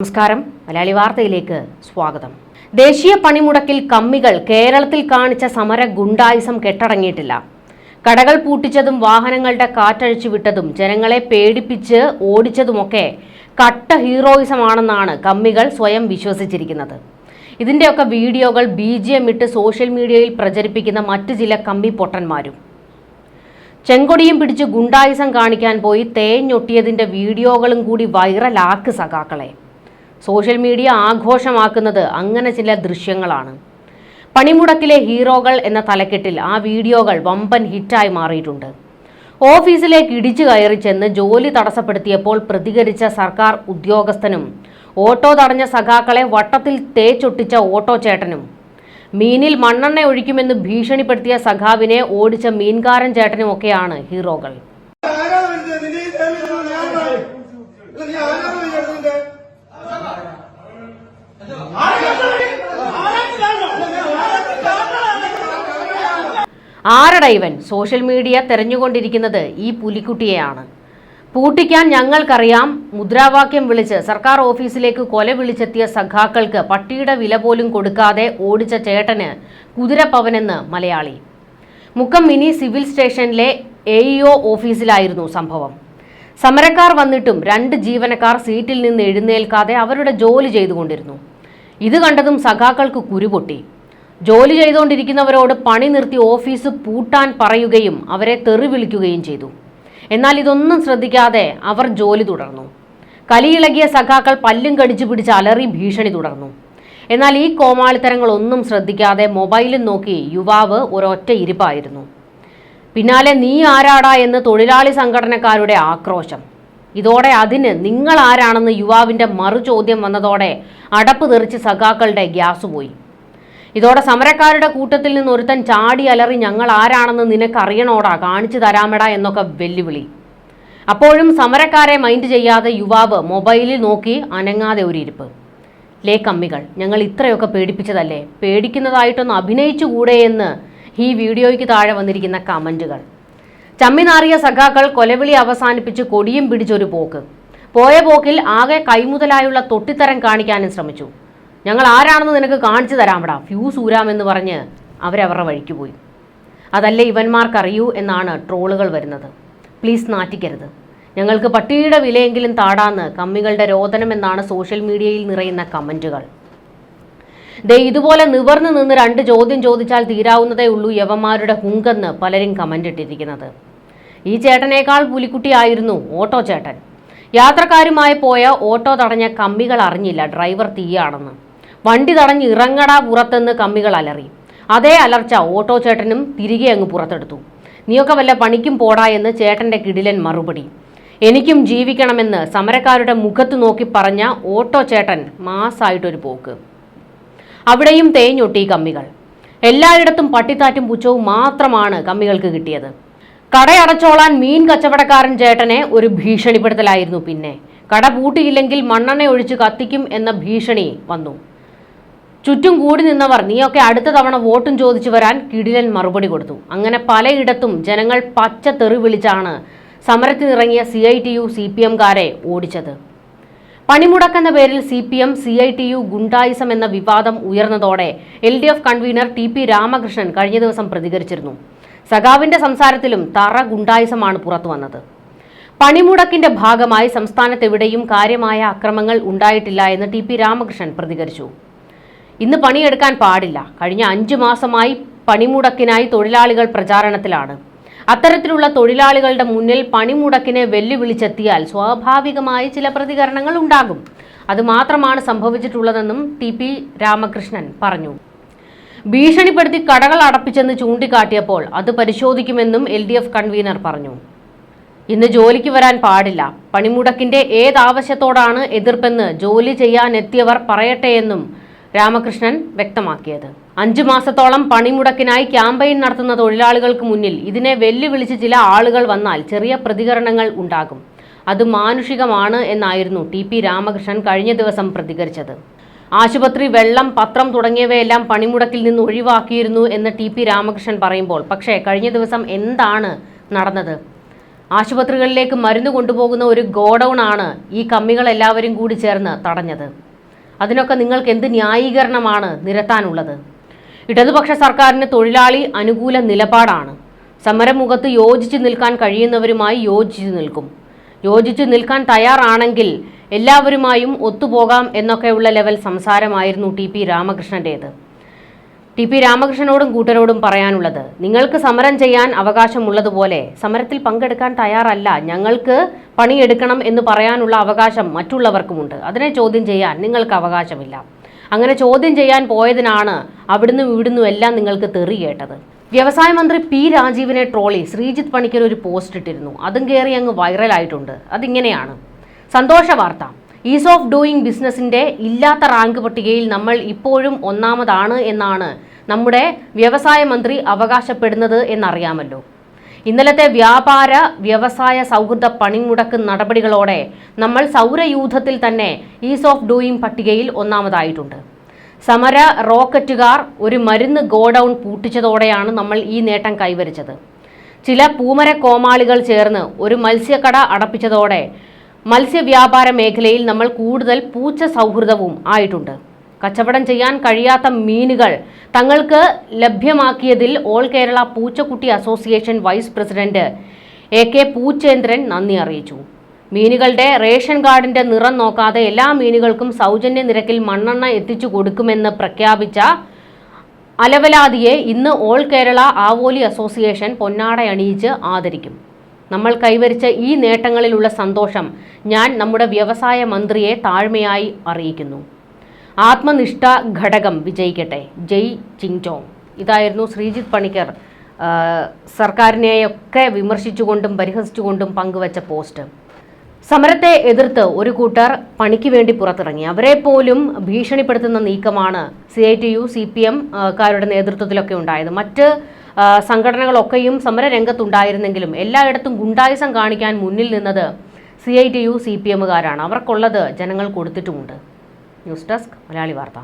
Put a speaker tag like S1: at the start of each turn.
S1: നമസ്കാരം. മലയാളി വാർത്തയിലേക്ക് സ്വാഗതം. ദേശീയ പണിമുടക്കിൽ കമ്മികൾ കേരളത്തിൽ കാണിച്ച സമര ഗുണ്ടായിസം കെട്ടടങ്ങിയിട്ടില്ല. കടകൾ പൂട്ടിച്ചതും വാഹനങ്ങളുടെ കാറ്റഴിച്ചു വിട്ടതും ജനങ്ങളെ പേടിപ്പിച്ച് ഓടിച്ചതുമൊക്കെ കട്ട ഹീറോയിസമാണെന്നാണ് കമ്മികൾ സ്വയം വിശ്വസിച്ചിരിക്കുന്നത്. ഇതിന്റെയൊക്കെ വീഡിയോകൾ ബി ജി എം ഇട്ട് സോഷ്യൽ മീഡിയയിൽ പ്രചരിപ്പിക്കുന്ന മറ്റു ചില കമ്മി പൊട്ടന്മാരും. ചെങ്കൊടിയും പിടിച്ച് ഗുണ്ടായിസം കാണിക്കാൻ പോയി തേഞ്ഞൊട്ടിയതിന്റെ വീഡിയോകളും കൂടി വൈറലാക്ക് സഖാക്കളെ. സോഷ്യൽ മീഡിയ ആഘോഷമാക്കുന്നത് അങ്ങനെ ചില ദൃശ്യങ്ങളാണ്. പണിമുടക്കിലെ ഹീറോകൾ എന്ന തലക്കെട്ടിൽ ആ വീഡിയോകൾ വമ്പൻ ഹിറ്റായി മാറിയിട്ടുണ്ട്. ഓഫീസിലേക്ക് ഇടിച്ചു കയറി ചെന്ന് ജോലി തടസ്സപ്പെടുത്തിയപ്പോൾ പ്രതികരിച്ച സർക്കാർ ഉദ്യോഗസ്ഥനും ഓട്ടോ തടഞ്ഞ സഖാക്കളെ വട്ടത്തിൽ തേച്ചൊട്ടിച്ച ഓട്ടോ ചേട്ടനും. മീനിൽ മണ്ണെണ്ണ ഒഴിക്കുമെന്ന് ഭീഷണിപ്പെടുത്തിയ സഖാവിനെ ഓടിച്ച മീൻകാരൻ
S2: ചേട്ടനും ഒക്കെയാണ് ഹീറോകൾ
S1: ആരട ഇവൻ? സോഷ്യൽ മീഡിയ തെരഞ്ഞുകൊണ്ടിരിക്കുന്നത് ഈ പുലിക്കുട്ടിയെയാണ്. പൂട്ടിക്കാൻ ഞങ്ങൾക്കറിയാം മുദ്രാവാക്യം വിളിച്ച് സർക്കാർ ഓഫീസിലേക്ക് കൊല വിളിച്ചെത്തിയ സഖാക്കൾക്ക് പട്ടിയുടെ വില പോലും കൊടുക്കാതെ ഓടിച്ച ചേട്ടന് കുതിരപ്പവനെന്ന് മലയാളി. മുക്കം മിനി സിവിൽ സ്റ്റേഷനിലെ എ ഓഫീസിലായിരുന്നു സംഭവം. സമരക്കാർ വന്നിട്ടും രണ്ട് ജീവനക്കാർ സീറ്റിൽ നിന്ന് എഴുന്നേൽക്കാതെ അവരുടെ ജോലി ചെയ്തുകൊണ്ടിരുന്നു. ഇത് കണ്ടതും സഖാക്കൾക്ക് കുരുപൊട്ടി. ജോലി ചെയ്തുകൊണ്ടിരിക്കുന്നവരോട് പണി നിർത്തി ഓഫീസ് പൂട്ടാൻ പറയുകയും അവരെ തെറി വിളിക്കുകയും ചെയ്തു. എന്നാൽ ഇതൊന്നും ശ്രദ്ധിക്കാതെ അവർ ജോലി തുടർന്നു. കലിയിളകിയ സഖാക്കൾ പല്ലും കടിച്ചു പിടിച്ച് അലറി ഭീഷണി തുടർന്നു. എന്നാൽ ഈ കോമാളിത്തരങ്ങളൊന്നും ശ്രദ്ധിക്കാതെ മൊബൈലും നോക്കി യുവാവ് ഒരൊറ്റ ഇരിപ്പായിരുന്നു. പിന്നാലെ നീ ആരാടാ എന്ന് തൊഴിലാളി സംഘടനക്കാരുടെ ആക്രോശം. ഇതോടെ അതിന് നിങ്ങൾ ആരാണെന്ന് യുവാവിന്റെ മറുചോദ്യം വന്നതോടെ അടപ്പ് തെറിച്ച് സഖാക്കളുടെ ഗ്യാസ് പോയി ഇതോടെ സമരക്കാരുടെ കൂട്ടത്തിൽ നിന്ന് ഒരുത്തൻ ചാടി അലറി ഞങ്ങൾ ആരാണെന്ന് നിനക്കറിയണോടാ? കാണിച്ചു തരാമെടാ എന്നൊക്കെ വെല്ലുവിളി. അപ്പോഴും സമരക്കാരെ മൈൻഡ് ചെയ്യാതെ യുവാവ് മൊബൈലിൽ നോക്കി അനങ്ങാതെ ഒരു ഇരിപ്പ് ലേ കമ്മികൾ ഞങ്ങൾ ഇത്രയൊക്കെ പേടിപ്പിച്ചതല്ലേ? പേടിക്കുന്നതായിട്ടൊന്ന് അഭിനയിച്ചുകൂടെ എന്ന് ഈ വീഡിയോയ്ക്ക് താഴെ വന്നിരിക്കുന്ന കമന്റുകൾ. ചമ്മിനാറിയ സഖാക്കൾ കൊലവിളി അവസാനിപ്പിച്ച് കൊടിയും പിടിച്ചൊരു പോക്ക്. പോയ പോക്കിൽ ആകെ കൈമുതലായുള്ള തൊട്ടിത്തരം കാണിക്കാനും ശ്രമിച്ചു. ഞങ്ങൾ ആരാണെന്ന് നിനക്ക് കാണിച്ചു തരാം ഫ്യൂ സൂരാം എന്ന് പറഞ്ഞ് അവരവരുടെ വഴിക്ക് പോയി. അതല്ലേ ഇവന്മാർക്കറിയൂ എന്നാണ് ട്രോളുകൾ വരുന്നത്. പ്ലീസ് നാറ്റിക്കരുത്. ഞങ്ങൾക്ക് പട്ടിയുടെ വിലയെങ്കിലും താടാന്ന് കമ്മികളുടെ രോദനം എന്നാണ് സോഷ്യൽ മീഡിയയിൽ നിറയുന്ന കമന്റുകൾ ദേ ഇതുപോലെ നിവർന്നു നിന്ന് രണ്ട് ചോദ്യം ചോദിച്ചാൽ തീരാവുന്നതേ ഉള്ളൂ യവന്മാരുടെ ഹുങ്കെന്ന് പലരും കമന്റ് ഇട്ടിരിക്കുന്നത്. ഈ ചേട്ടനേക്കാൾ പുലിക്കുട്ടിയായിരുന്നു ഓട്ടോ ചേട്ടൻ. യാത്രക്കാരുമായി പോയ ഓട്ടോ തടഞ്ഞ കമ്മികൾ അറിഞ്ഞില്ല ഡ്രൈവർ തീയാണെന്ന്. വണ്ടി തടഞ്ഞ് ഇറങ്ങടാ പുറത്തെന്ന് കമ്മികൾ അലറി. അതേ അലർച്ച ഓട്ടോ ചേട്ടനും തിരികെ അങ്ങ് പുറത്തെടുത്തു. നീയൊക്കെ വല്ല പണിക്കും പോടാ എന്ന് ചേട്ടന്റെ കിടിലൻ മറുപടി. എനിക്കും ജീവിക്കണമെന്ന് സമരക്കാരുടെ മുഖത്ത് നോക്കി പറഞ്ഞ ഓട്ടോ ചേട്ടൻ മാസായിട്ടൊരു പോക്ക്. അവിടെയും തേഞ്ഞൊട്ടി കമ്മികൾ. എല്ലായിടത്തും പട്ടിത്താറ്റും പുച്ചവും മാത്രമാണ് കമ്മികൾക്ക് കിട്ടിയത്. കടയടച്ചോളാൻ മീൻ കച്ചവടക്കാരൻ ചേട്ടനെ ഒരു ഭീഷണിപ്പെടുത്തലായിരുന്നു പിന്നെ. കട പൂട്ടിയില്ലെങ്കിൽ മണ്ണെണ്ണ ഒഴിച്ച് കത്തിക്കും എന്ന ഭീഷണി വന്നു. ചുറ്റും കൂടി നിന്നവർ നീയൊക്കെ അടുത്ത തവണ വോട്ടും ചോദിച്ചു വരാൻ കിടിലൻ മറുപടി കൊടുത്തു. അങ്ങനെ പലയിടത്തും ജനങ്ങൾ പച്ച തെറി വിളിച്ചാണ് സമരത്തിനിറങ്ങിയ C I T U C P എംകാരെ ഓടിച്ചത്. പണിമുടക്കെന്ന പേരിൽ C P M C I T U ഗുണ്ടായിസം എന്ന വിവാദം ഉയർന്നതോടെ L D F convener T P Ramakrishnan കഴിഞ്ഞ ദിവസം പ്രതികരിച്ചിരുന്നു. സഖാവിന്റെ സംസാരത്തിലും തറ ഗുണ്ടായിസമാണ് പുറത്തു വന്നത്. പണിമുടക്കിന്റെ ഭാഗമായി സംസ്ഥാനത്തെവിടെയും കാര്യമായ അക്രമങ്ങൾ ഉണ്ടായിട്ടില്ല എന്ന് ടി പി രാമകൃഷ്ണൻ പ്രതികരിച്ചു. ഇന്ന് പണിയെടുക്കാൻ പാടില്ല. കഴിഞ്ഞ അഞ്ചു മാസമായി പണിമുടക്കിനായി തൊഴിലാളികൾ പ്രചാരണത്തിലാണ്. അത്തരത്തിലുള്ള തൊഴിലാളികളുടെ മുന്നിൽ പണിമുടക്കിനെ വെല്ലുവിളിച്ചെത്തിയാൽ സ്വാഭാവികമായി ചില പ്രതികരണങ്ങൾ ഉണ്ടാകും. അതുമാത്രമാണ് സംഭവിച്ചിട്ടുള്ളതെന്നും ടി പി രാമകൃഷ്ണൻ പറഞ്ഞു. ഭീഷണിപ്പെടുത്തി കടകൾ അടപ്പിച്ചെന്ന് ചൂണ്ടിക്കാട്ടിയപ്പോൾ അത് പരിശോധിക്കുമെന്നും എൽ ഡി എഫ് കൺവീനർ പറഞ്ഞു. ഇന്ന് ജോലിക്ക് വരാൻ പാടില്ല. പണിമുടക്കിന്റെ ഏതാവശ്യത്തോടാണ് എതിർപ്പെന്ന് ജോലി ചെയ്യാനെത്തിയവർ പറയട്ടെയെന്നും രാമകൃഷ്ണൻ വ്യക്തമാക്കിയത്. അഞ്ചു മാസത്തോളം പണിമുടക്കിനായി ക്യാമ്പയിൻ നടത്തുന്ന തൊഴിലാളികൾക്ക് മുന്നിൽ ഇതിനെ വെല്ലുവിളിച്ച് ചില ആളുകൾ വന്നാൽ ചെറിയ പ്രതികരണങ്ങൾ ഉണ്ടാകും. അത് മാനുഷികമാണ് എന്നായിരുന്നു ടി പി രാമകൃഷ്ണൻ കഴിഞ്ഞ ദിവസം പ്രതികരിച്ചത്. ആശുപത്രി വെള്ളം പത്രം തുടങ്ങിയവയെല്ലാം പണിമുടക്കിൽ നിന്ന് ഒഴിവാക്കിയിരുന്നു എന്ന് ടി പി രാമകൃഷ്ണൻ പറയുമ്പോൾ പക്ഷേ കഴിഞ്ഞ ദിവസം എന്താണ് നടന്നത്? ആശുപത്രികളിലേക്ക് മരുന്ന് കൊണ്ടുപോകുന്ന ഒരു ഗോഡൗൺ ആണ് ഈ കമ്മികൾ എല്ലാവരും കൂടി ചേർന്ന് തടഞ്ഞത്. അതിനൊക്കെ നിങ്ങൾക്ക് എന്ത് ന്യായീകരണമാണ് നിരത്താനുള്ളത്? ഇടതുപക്ഷ സർക്കാരിന് തൊഴിലാളി അനുകൂല നിലപാടാണ്. സമരമുഖത്ത് യോജിച്ചു നിൽക്കാൻ കഴിയുന്നവരുമായി യോജിച്ചു നിൽക്കും. യോജിച്ചു നിൽക്കാൻ തയ്യാറാണെങ്കിൽ എല്ലാവരുമായും ഒത്തുപോകാം എന്നൊക്കെയുള്ള ലെവൽ സംസാരമായിരുന്നു ടി പി രാമകൃഷ്ണന്റേത്. ടി പി രാമകൃഷ്ണനോടും കൂട്ടരോടും പറയാനുള്ളത് നിങ്ങൾക്ക് സമരം ചെയ്യാൻ അവകാശമുള്ളതുപോലെ സമരത്തിൽ പങ്കെടുക്കാൻ തയ്യാറല്ല. ഞങ്ങൾക്ക് പണിയെടുക്കണം എന്ന് പറയാനുള്ള അവകാശം മറ്റുള്ളവർക്കുമുണ്ട്. അതിനെ ചോദ്യം ചെയ്യാൻ നിങ്ങൾക്ക് അവകാശമില്ല. അങ്ങനെ ചോദ്യം ചെയ്യാൻ പോയതിനാണ് അവിടുന്ന് ഇവിടുന്നും എല്ലാം നിങ്ങൾക്ക് തെറി കേട്ടത്. വ്യവസായ മന്ത്രി പി രാജീവിനെ ട്രോളി ശ്രീജിത്ത് പണിക്കർ ഒരു പോസ്റ്റ് ഇട്ടിരുന്നു. അതും കയറി അങ്ങ് വൈറലായിട്ടുണ്ട്. അതിങ്ങനെയാണ്. സന്തോഷ വാർത്ത. ഈസ് ഓഫ് ഡൂയിങ് ബിസിനസിന്റെ ഇല്ലാത്ത റാങ്ക് പട്ടികയിൽ നമ്മൾ ഇപ്പോഴും ഒന്നാമതാണ് എന്നാണ് നമ്മുടെ വ്യവസായ മന്ത്രി അവകാശപ്പെടുന്നത് എന്നറിയാമല്ലോ. ഇന്നലത്തെ വ്യാപാര വ്യവസായ സൗഹൃദ പണിമുടക്ക് നടപടികളോടെ നമ്മൾ സൗരയൂഥത്തിൽ തന്നെ ഈസ് ഓഫ് ഡൂയിങ് പട്ടികയിൽ ഒന്നാമതായിട്ടുണ്ട്. സമര റോക്കറ്റുകാർ ഒരു മരുന്ന് ഗോഡൗൺ പൂട്ടിച്ചതോടെയാണ് നമ്മൾ ഈ നേട്ടം കൈവരിച്ചത്. ചില പൂമര കോമാളികൾ ചേർന്ന് ഒരു മത്സ്യക്കട അടപ്പിച്ചതോടെ മത്സ്യവ്യാപാര മേഖലയിൽ നമ്മൾ കൂടുതൽ പൂച്ച സൗഹൃദവും ആയിട്ടുണ്ട്. കച്ചവടം ചെയ്യാൻ കഴിയാത്ത മീനുകൾ തങ്ങൾക്ക് ലഭ്യമാക്കിയതിൽ ഓൾ കേരള പൂച്ചക്കുട്ടി association vice president A K Poochendran നന്ദി അറിയിച്ചു. മീനുകളുടെ റേഷൻ കാർഡിന്റെ നിറം നോക്കാതെ എല്ലാ മീനുകൾക്കും സൗജന്യ നിരക്കിൽ മണ്ണെണ്ണ എത്തിച്ചു കൊടുക്കുമെന്ന് പ്രഖ്യാപിച്ച അലവലാതിയെ ഇന്ന് ഓൾ കേരള ആവോലി അസോസിയേഷൻ പൊന്നാടയണിയിച്ച് ആദരിക്കും. നമ്മൾ കൈവരിച്ച ഈ നേട്ടങ്ങളിലുള്ള സന്തോഷം ഞാൻ നമ്മുടെ വ്യവസായ മന്ത്രിയെ താഴ്മയായി അറിയിക്കുന്നു. ആത്മനിഷ്ഠ ഘടകം വിജയിക്കട്ടെ. ജയ് ചിങ്ചോങ് ഇതായിരുന്നു ശ്രീജിത്ത് പണിക്കർ സർക്കാരിനെയൊക്കെ വിമർശിച്ചുകൊണ്ടും പരിഹസിച്ചുകൊണ്ടും പങ്കുവച്ച പോസ്റ്റ്. സമരത്തെ എതിർത്ത് ഒരു കൂട്ടർ പണിക്ക് വേണ്ടി പുറത്തിറങ്ങി. അവരെ പോലും ഭീഷണിപ്പെടുത്തുന്ന നീക്കമാണ് C I T U C P M കാരുടെ നേതൃത്വത്തിലൊക്കെ ഉണ്ടായത്. മറ്റ് സംഘടനകളൊക്കെയും സമരരംഗത്തുണ്ടായിരുന്നെങ്കിലും എല്ലായിടത്തും ഗുണ്ടായുസം കാണിക്കാൻ മുന്നിൽ നിന്നത് C I T U C P എമ്മുകാരാണ്. അവർക്കുള്ളത് ജനങ്ങൾ കൊടുത്തിട്ടുമുണ്ട്. ന്യൂസ് ഡെസ്ക് മലയാളി വാർത്ത.